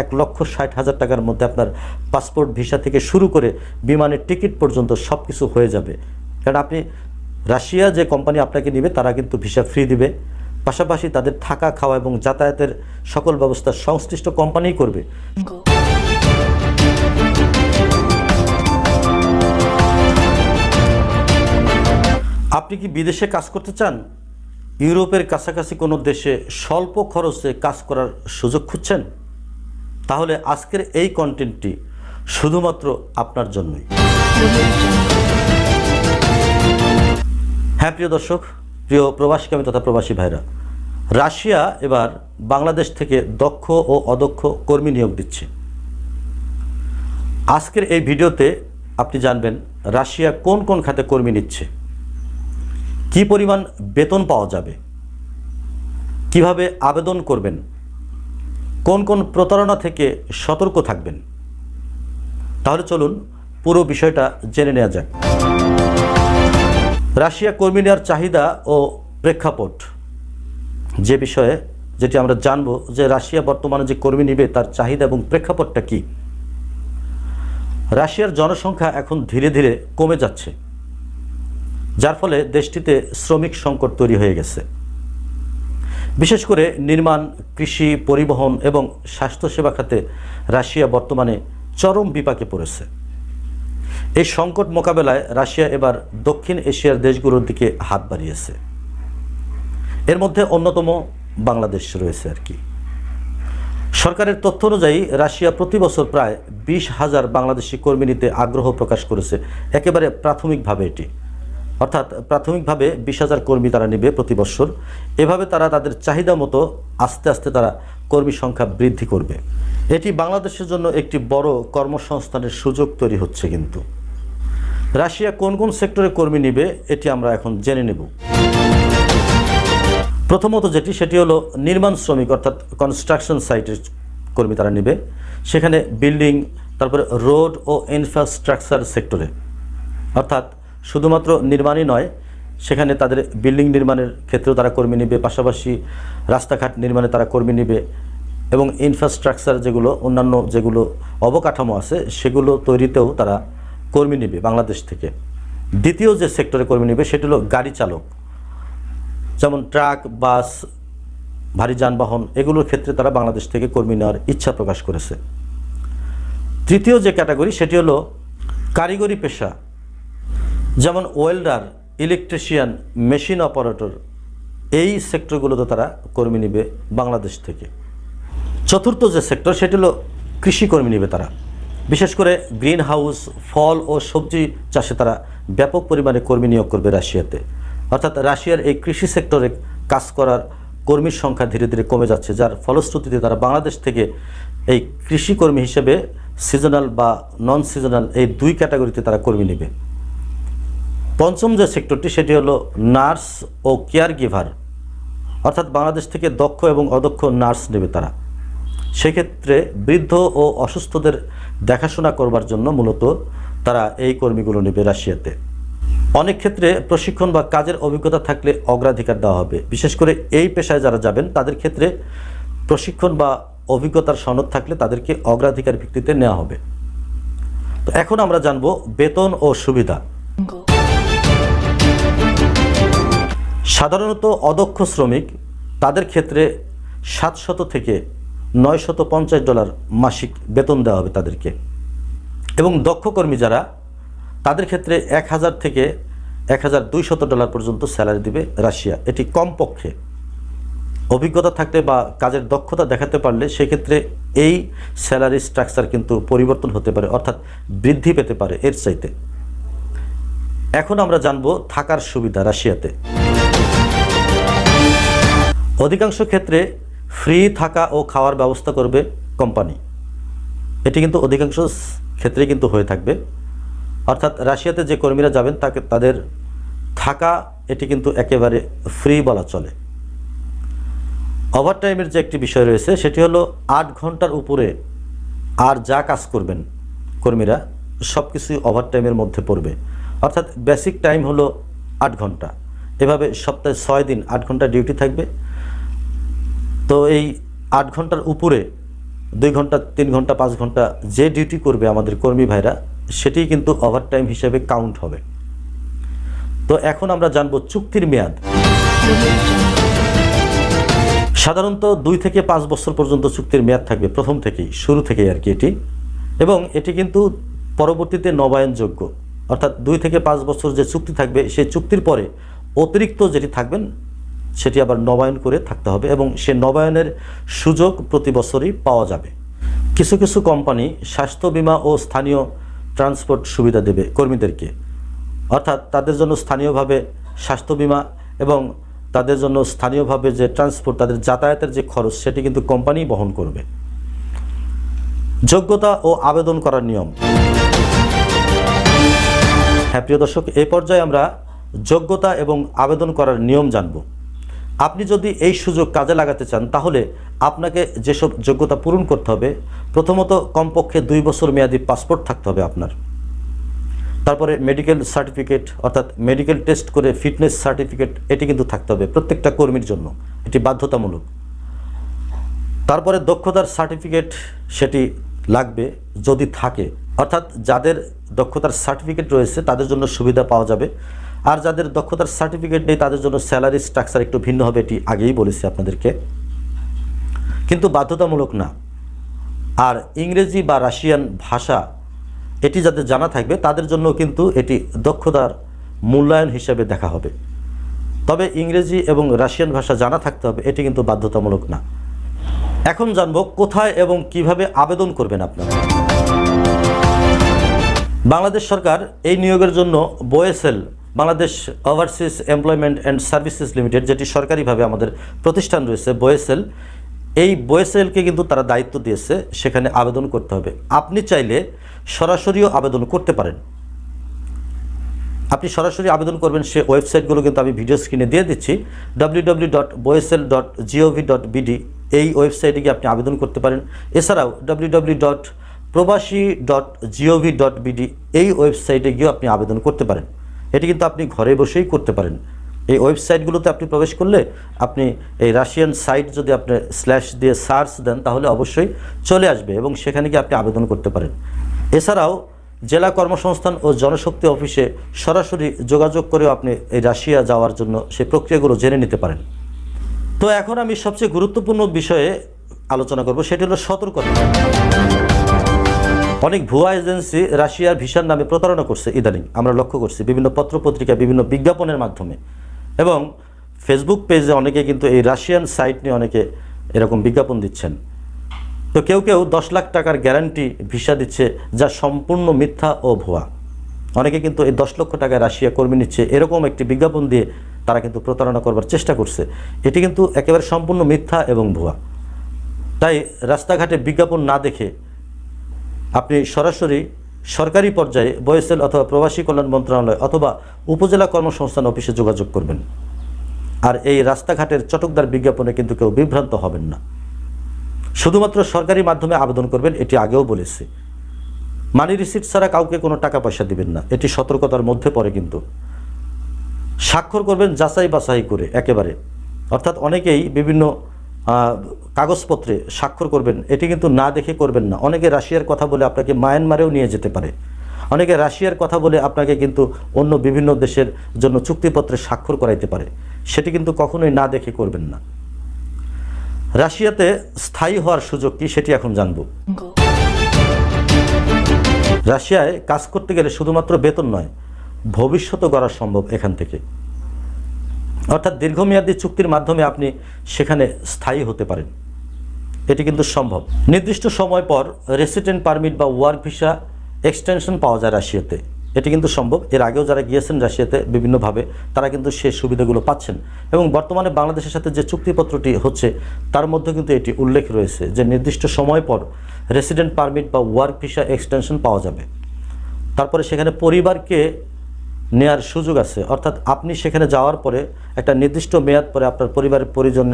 এক লক্ষ ষাট হাজার টাকার মধ্যে আপনার পাসপোর্ট, ভিসা থেকে শুরু করে বিমানের টিকিট পর্যন্ত সব কিছু হয়ে যাবে। কারণ আপনি রাশিয়া যে কোম্পানি আপনাকে নেবে, তারা কিন্তু ভিসা ফ্রি দিবে। পাশাপাশি তাদের থাকা, খাওয়া এবং যাতায়াতের সকল ব্যবস্থা সংশ্লিষ্ট কোম্পানিই করবে। আপনি কি বিদেশে কাজ করতে চান? ইউরোপের কাছাকাছি কোনো দেশে স্বল্প খরচে কাজ করার সুযোগ খুঁজছেন? তাহলে আজকের এই কন্টেন্টটি শুধুমাত্র আপনার জন্যই। হ্যাঁ প্রিয় দর্শক, প্রিয় প্রবাসীকামী তথা প্রবাসী ভাইরা, রাশিয়া এবার বাংলাদেশ থেকে দক্ষ ও অদক্ষ কর্মী নিয়োগ দিচ্ছে। আজকের এই ভিডিওতে আপনি জানবেন রাশিয়া কোন কোন খাতে কর্মী নিচ্ছে, কি পরিমাণ বেতন পাওয়া যাবে, কীভাবে আবেদন করবেন কোন কোন প্রতারণা থেকে সতর্ক থাকবেন? তাহলে চলুন পুরো বিষয়টা জেনে নেওয়া যাক। রাশিয়া কর্মী নেওয়ার চাহিদা ও প্রেক্ষাপট। যে বিষয়ে যেটি আমরা জানব যে রাশিয়া বর্তমানে যে কর্মী নিবে তার চাহিদা এবং প্রেক্ষাপটটা কি? রাশিয়ার জনসংখ্যা এখন ধীরে ধীরে কমে যাচ্ছে, যার ফলে দেশটিতে শ্রমিক সংকট তৈরি হয়ে গেছে। বিশেষ করে নির্মাণ, কৃষি, পরিবহন এবং স্বাস্থ্যসেবা খাতে রাশিয়া বর্তমানে চরম বিপাকে পড়েছে। এই সংকট মোকাবেলায় রাশিয়া এবার দক্ষিণ এশিয়ার দেশগুলোর দিকে হাত বাড়িয়েছে। এর মধ্যে অন্যতম বাংলাদেশ রয়েছে আর কি। সরকারের তথ্য অনুযায়ী রাশিয়া প্রতি বছর প্রায় বিশ হাজার বাংলাদেশি কর্মী নিতে আগ্রহ প্রকাশ করেছে। একেবারে প্রাথমিকভাবে এটি। অর্থাৎ প্রাথমিকভাবে বিশ হাজার কর্মী তারা নেবে প্রতি বছর। এভাবে তারা তাদের চাহিদা মতো আস্তে আস্তে তারা কর্মী সংখ্যা বৃদ্ধি করবে। এটি বাংলাদেশের জন্য একটি বড় কর্মসংস্থানের সুযোগ তৈরি হচ্ছে কিন্তু। রাশিয়া কোন কোন সেক্টরে কর্মী নিবে, এটি আমরা এখন জেনে নেব। প্রথমত যেটি, সেটি হলো নির্মাণ শ্রমিক, অর্থাৎ কনস্ট্রাকশন সাইটের কর্মী তারা নেবে। সেখানে বিল্ডিং তারপরে রোড ও ইনফ্রাস্ট্রাকচার সেক্টরে অর্থাৎ শুধুমাত্র নির্মাণই নয়, সেখানে তাদের বিল্ডিং নির্মাণের ক্ষেত্রেও তারা কর্মী নেবে, পাশাপাশি রাস্তাঘাট নির্মাণে তারা কর্মী নেবে এবং ইনফ্রাস্ট্রাকচার যেগুলো, অন্যান্য যেগুলো অবকাঠামো আছে, সেগুলো তৈরিতেও তারা কর্মী নেবে বাংলাদেশ থেকে। দ্বিতীয় যে সেক্টরে কর্মী নেবে, সেটি হলো গাড়ি চালক। যেমন ট্রাক, বাস, ভারী যানবাহন, এগুলোর ক্ষেত্রে তারা বাংলাদেশ থেকে কর্মী নেওয়ার ইচ্ছা প্রকাশ করেছে। তৃতীয় যে ক্যাটাগরি সেটি হলো কারিগরি পেশা। যেমন ওয়েল্ডার, ইলেকট্রিশিয়ান, মেশিন অপারেটর, এই সেক্টরগুলোতে তারা কর্মী নেবে বাংলাদেশ থেকে। চতুর্থ যে সেক্টর, সেটি হলো কৃষি কর্মী নেবে তারা। বিশেষ করে গ্রিন হাউস ফল ও সবজি চাষে তারা ব্যাপক পরিমাণে কর্মী নিয়োগ করবে রাশিয়াতে। অর্থাৎ রাশিয়ার এই কৃষি সেক্টরে কাজ করার কর্মীর সংখ্যা ধীরে ধীরে কমে যাচ্ছে, যার ফলশ্রুতিতে তারা বাংলাদেশ থেকে এই কৃষি কর্মী হিসেবে সিজনাল বা নন সিজনাল এই দুই ক্যাটাগরিতে তারা কর্মী নেবে। পঞ্চম যে সেক্টরটি, সেটি হলো নার্স ও কেয়ার গিভার অর্থাৎ বাংলাদেশ থেকে দক্ষ এবং অদক্ষ নার্স নেবে তারা। সেক্ষেত্রে বৃদ্ধ ও অসুস্থদের দেখাশোনা করবার জন্য মূলত তারা এই কর্মীগুলো নেবে রাশিয়াতে। অনেক ক্ষেত্রে প্রশিক্ষণ বা কাজের অভিজ্ঞতা থাকলে অগ্রাধিকার দেওয়া হবে। বিশেষ করে এই পেশায় যারা যাবেন, তাদের ক্ষেত্রে প্রশিক্ষণ বা অভিজ্ঞতার সনদ থাকলে তাদেরকে অগ্রাধিকার ভিত্তিতে নেওয়া হবে। তো এখন আমরা জানব বেতন ও সুবিধা। সাধারণত অদক্ষ শ্রমিক, তাদের ক্ষেত্রে সাতশত থেকে নয়শত পঞ্চাশ ডলার মাসিক বেতন দেওয়া হবে তাদেরকে। এবং দক্ষ কর্মী যারা, তাদের ক্ষেত্রে এক হাজার থেকে এক হাজার দুইশত ডলার পর্যন্ত স্যালারি দিবে রাশিয়া। এটি কমপক্ষে অভিজ্ঞতা থাকলে বা কাজের দক্ষতা দেখাতে পারলে সেক্ষেত্রে এই স্যালারি স্ট্রাকচার কিন্তু পরিবর্তন হতে পারে, অর্থাৎ বৃদ্ধি পেতে পারে এর চাইতে। এখন আমরা জানব থাকার সুবিধা রাশিয়াতে। অধিকাংশ ক্ষেত্রে ফ্রি থাকা ও খাওয়ার ব্যবস্থা করবে কোম্পানি। এটি কিন্তু অধিকাংশ ক্ষেত্রে কিন্তু হয়ে থাকবে। অর্থাৎ রাশিয়াতে যে কর্মীরা যাবেন, তাকে, তাদের থাকা, এটি কিন্তু একেবারে ফ্রি বলা চলে। ওভারটাইমের যে একটি বিষয় রয়েছে, সেটি হলো আট ঘণ্টার উপরে আর যা কাজ করবেন কর্মীরা সব কিছুই ওভারটাইমের মধ্যে পড়বে। অর্থাৎ বেসিক টাইম হলো আট ঘণ্টা। এভাবে সপ্তাহে ছয় দিন আট ঘণ্টা ডিউটি থাকবে। তো এই আট ঘণ্টার উপরে, দুই ঘণ্টা, তিন ঘণ্টা, পাঁচ ঘণ্টা যে ডিউটি করবে আমাদের কর্মী ভাইরা, সেটি কিন্তু ওভারটাইম হিসেবে কাউন্ট হবে। তো এখন আমরা জানব চুক্তির মেয়াদ। সাধারণত দুই থেকে পাঁচ বছর পর্যন্ত চুক্তির মেয়াদ থাকবে প্রথম থেকেই, শুরু থেকেই আর কি এটি। এবং এটি কিন্তু পরবর্তীতে নবায়নযোগ্য। অর্থাৎ দুই থেকে পাঁচ বছর যে চুক্তি থাকবে, সেই চুক্তির পরে অতিরিক্ত যেটি থাকবেন সেটি আবার নবায়ন করে থাকতে হবে এবং সে নবায়নের সুযোগ প্রতি বছরই পাওয়া যাবে। কিছু কিছু কোম্পানি স্বাস্থ্য বীমা ও স্থানীয় ট্রান্সপোর্ট সুবিধা দেবে কর্মীদেরকে। অর্থাৎ তাদের জন্য স্থানীয়ভাবে স্বাস্থ্য বীমা এবং তাদের জন্য স্থানীয়ভাবে যে ট্রান্সপোর্ট, তাদের যাতায়াতের যে খরচ, সেটি কিন্তু কোম্পানি বহন করবে। যোগ্যতা ও আবেদন করার নিয়ম। হ্যাঁ প্রিয় দর্শক এই পর্যায়ে আমরা যোগ্যতা এবং আবেদন করার নিয়ম জানব। আপনি যদি এই সুযোগ কাজে লাগাতে চান, তাহলে আপনাকে যেসব যোগ্যতা পূরণ করতে হবে, প্রথমত কমপক্ষে দুই বছর মেয়াদি পাসপোর্ট থাকতে হবে আপনার। তারপরে মেডিকেল সার্টিফিকেট, অর্থাৎ মেডিকেল টেস্ট করে ফিটনেস সার্টিফিকেট, এটি কিন্তু থাকতে হবে প্রত্যেকটা কর্মীর জন্য। এটি বাধ্যতামূলক। তারপরে দক্ষতার সার্টিফিকেট, সেটি লাগবে যদি থাকে। অর্থাৎ যাদের দক্ষতার সার্টিফিকেট রয়েছে, তাদের জন্য সুবিধা পাওয়া যাবে। আর যাদের দক্ষতার সার্টিফিকেট নেই, তাদের জন্য স্যালারি স্ট্রাকচার একটু ভিন্ন হবে, এটি আগেই বলেছি আপনাদেরকে। কিন্তু বাধ্যতামূলক না। আর ইংরেজি বা রাশিয়ান ভাষা, এটি যাদের জানা থাকবে, তাদের জন্য কিন্তু এটি দক্ষতার মূল্যায়ন হিসেবে দেখা হবে। তবে ইংরেজি এবং রাশিয়ান ভাষা জানা থাকতে হবে, এটি কিন্তু বাধ্যতামূলক না। এখন জানব কোথায় এবং কীভাবে আবেদন করবেন আপনারা। বাংলাদেশ সরকার এই নিয়োগের জন্য BOESL Bangladesh overseas employment and services limited যেটি সরকারিভাবে আমাদের প্রতিষ্ঠান রয়েছে বোয়েসেল এই বোয়েসেলকে কিন্তু তারা দায়িত্ব দিয়েছে, সেখানে আবেদন করতে হবে। আপনি চাইলে সরাসরিও আবেদন করতে পারেন। আপনি সরাসরি আবেদন করবেন, সে ওয়েবসাইটগুলো কিন্তু আমি ভিডিও স্ক্রিনে দিয়ে দিচ্ছি ডাব্লিউ এই ওয়েবসাইটে গিয়ে আপনি আবেদন করতে পারেন। এছাড়াও ডাব্লিউ প্রবাসী ডট জিওভি ডট এই ওয়েবসাইটে গিয়েও আপনি আবেদন করতে পারেন। এটি কিন্তু আপনি ঘরে বসেই করতে পারেন। এই ওয়েবসাইটগুলোতে আপনি প্রবেশ করলে আপনি এই রাশিয়ান সাইট যদি আপনি স্ল্যাশ দিয়ে সার্চ দেন, তাহলে অবশ্যই চলে আসবে এবং সেখানে গিয়ে আপনি আবেদন করতে পারেন। এছাড়াও জেলা কর্মসংস্থান ও জনশক্তি অফিসে সরাসরি যোগাযোগ করেও আপনি এই রাশিয়া যাওয়ার জন্য সেই প্রক্রিয়াগুলো জেনে নিতে পারেন। তো এখন আমি সবচেয়ে গুরুত্বপূর্ণ বিষয়ে আলোচনা করব, সেটি হলো সতর্কতা। অনেক ভুয়া এজেন্সি রাশিয়ার ভিসার নামে প্রতারণা করছে ইদানিং। আমরা লক্ষ্য করছি বিভিন্ন পত্রপত্রিকা, বিভিন্ন বিজ্ঞাপনের মাধ্যমে। এবং ফেসবুক পেজে অনেকে কিন্তু এই রাশিয়ান সাইট নিয়ে অনেকে এরকম বিজ্ঞাপন দিচ্ছেন। তো কেউ কেউ দশ লাখ টাকার গ্যারান্টি ভিসা দিচ্ছে যা সম্পূর্ণ মিথ্যা ও ভুয়া। অনেকে কিন্তু এই দশ লক্ষ টাকায় রাশিয়া কর্মী নিচ্ছে এরকম একটি বিজ্ঞাপন দিয়ে তারা কিন্তু প্রতারণা করবার চেষ্টা করছে। এটি কিন্তু একেবারে সম্পূর্ণ মিথ্যা এবং ভুয়া। তাই রাস্তাঘাটে বিজ্ঞাপন না দেখে আপনি সরাসরি সরকারি পর্যায়ে বয়সেল অথবা প্রবাসী কল্যাণ মন্ত্রণালয় অথবা উপজেলা কর্মসংস্থান অফিসে যোগাযোগ করবেন। আর এই রাস্তাঘাটের চটকদার বিজ্ঞাপনে কিন্তু কেউ বিভ্রান্ত হবেন না। শুধুমাত্র সরকারি মাধ্যমে আবেদন করবেন, এটি আগেও বলেছি। মানি রিসিট ছাড়া কাউকে কোনো টাকা পয়সা দিবেন না। এটি সতর্কতার মধ্যে পড়ে কিন্তু। স্বাক্ষর করবেন যাচাই বাছাই করে একেবারে। অর্থাৎ অনেকেই বিভিন্ন কাগজপত্রে স্বাক্ষর করবেন, এটি কিন্তু না দেখে করবেন না। অনেকে রাশিয়ার কথা বলে আপনাকে মায়ানমারেও নিয়ে যেতে পারে। অনেকে রাশিয়ার কথা বলে আপনাকে কিন্তু অন্য বিভিন্ন দেশের জন্য চুক্তিপত্রে স্বাক্ষর করাইতে পারে। সেটি কিন্তু কখনোই না দেখে করবেন না। রাশিয়াতে স্থায়ী হওয়ার সুযোগ কি সেটি এখন জানব। রাশিয়ায় কাজ করতে গেলে শুধুমাত্র বেতন নয়, ভবিষ্যতও গড়া সম্ভব এখান থেকে। অর্থাৎ দীর্ঘমেয়াদী চুক্তির মাধ্যমে আপনি সেখানে স্থায়ী হতে পারেন। এটি কিন্তু সম্ভব। নির্দিষ্ট সময় পর রেসিডেন্ট পারমিট বা ওয়ার্ক ভিসা এক্সটেনশন পাওয়া যায় রাশিয়াতে। এটি কিন্তু সম্ভব। এর আগেও যারা গিয়েছেন রাশিয়াতে বিভিন্নভাবে, তারা কিন্তু সে সুবিধাগুলো পাচ্ছেন। এবং বর্তমানে বাংলাদেশের সাথে যে চুক্তিপত্রটি হচ্ছে, তার মধ্যে কিন্তু এটি উল্লেখ রয়েছে যে নির্দিষ্ট সময় পর রেসিডেন্ট পারমিট বা ওয়ার্ক ভিসা এক্সটেনশন পাওয়া যাবে। তারপরে সেখানে পরিবারকে নেয়ার সুযোগ আছে। অর্থাৎ আপনি সেখানে যাওয়ার পরে একটা নির্দিষ্ট মেয়াদ পরে আপনার পরিবারের পরিজন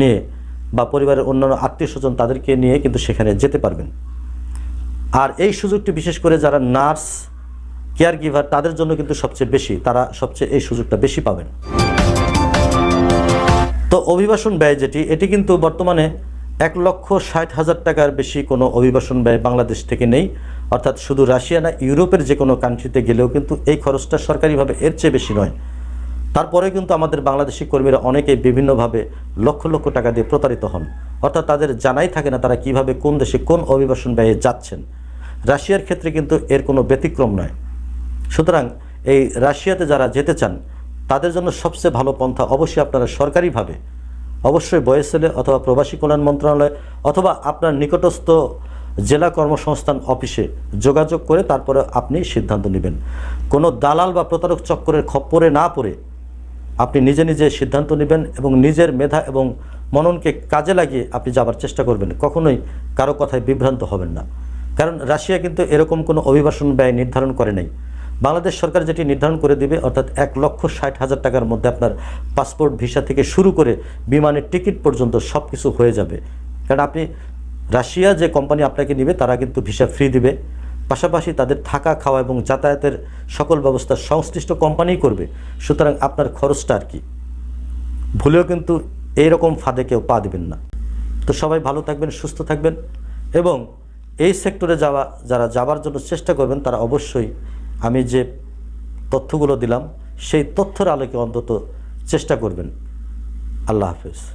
নিয়ে বা পরিবারের অন্যান্য আত্মীয় স্বজন তাদেরকে নিয়ে কিন্তু সেখানে যেতে পারবেন। আর এই সুযোগটি বিশেষ করে যারা নার্স কেয়ার গিভার তাদের জন্য কিন্তু সবচেয়ে বেশি, তারা সবচেয়ে এই সুযোগটা বেশি পাবেন। তো অভিবাসন ব্যয় যেটি, এটি কিন্তু বর্তমানে এক লক্ষ ষাট হাজার টাকার বেশি কোনো অভিবাসন ব্যয় বাংলাদেশ থেকে নেই। অর্থাৎ শুধু রাশিয়া না, ইউরোপের যে কোনো কান্ট্রিতে গেলেও কিন্তু এই খরচটা সরকারিভাবে এর চেয়ে বেশি নয়। তারপরে কিন্তু আমাদের বাংলাদেশি কর্মীরা অনেকেই বিভিন্নভাবে লক্ষ লক্ষ টাকা দিয়ে প্রতারিত হন। অর্থাৎ তাদের জানাই থাকে না তারা কীভাবে কোন দেশে কোন অভিবাসন ব্যয়ে যাচ্ছেন। রাশিয়ার ক্ষেত্রে কিন্তু এর কোনো ব্যতিক্রম নয়। সুতরাং এই রাশিয়াতে যারা যেতে চান, তাদের জন্য সবচেয়ে ভালো পন্থা অবশ্যই আপনারা সরকারিভাবে অবশ্যই বয়েসেলে অথবা প্রবাসী কল্যাণ মন্ত্রণালয় অথবা আপনার নিকটস্থ জেলা কর্মসংস্থান অফিসে যোগাযোগ করে তারপরে আপনি সিদ্ধান্ত নেবেন। কোনো দালাল বা প্রতারক চক্করের খপ্পরে না পড়ে আপনি নিজে নিজে সিদ্ধান্ত নেবেন এবং নিজের মেধা এবং মননকে কাজে লাগিয়ে আপনি যাবার চেষ্টা করবেন। কখনোই কারও কথায় বিভ্রান্ত হবেন না। কারণ রাশিয়া কিন্তু এরকম কোনো অভিবাসন ব্যয় নির্ধারণ করে নাই। বাংলাদেশ সরকার যেটি নির্ধারণ করে দিবে, অর্থাৎ এক লক্ষ ষাট হাজার টাকার মধ্যে আপনার পাসপোর্ট, ভিসা থেকে শুরু করে বিমানের টিকিট পর্যন্ত সব কিছু হয়ে যাবে। কারণ আপনি রাশিয়া যে কোম্পানি আপনাকে নেবে, তারা কিন্তু ভিসা ফ্রি দিবে। পাশাপাশি তাদের থাকা, খাওয়া এবং যাতায়াতের সকল ব্যবস্থা সংশ্লিষ্ট কোম্পানিই করবে। সুতরাং আপনার খরচটা আর কি। ভুলেও কিন্তু এইরকম ফাঁদে কেউ পা দিবেন না। তো সবাই ভালো থাকবেন, সুস্থ থাকবেন এবং এই সেক্টরে যাওয়া, যারা যাবার জন্য চেষ্টা করবেন, তারা অবশ্যই আমি যে তথ্যগুলো দিলাম সেই তথ্যের আলোকে অন্তত চেষ্টা করবেন। আল্লাহ হাফেজ।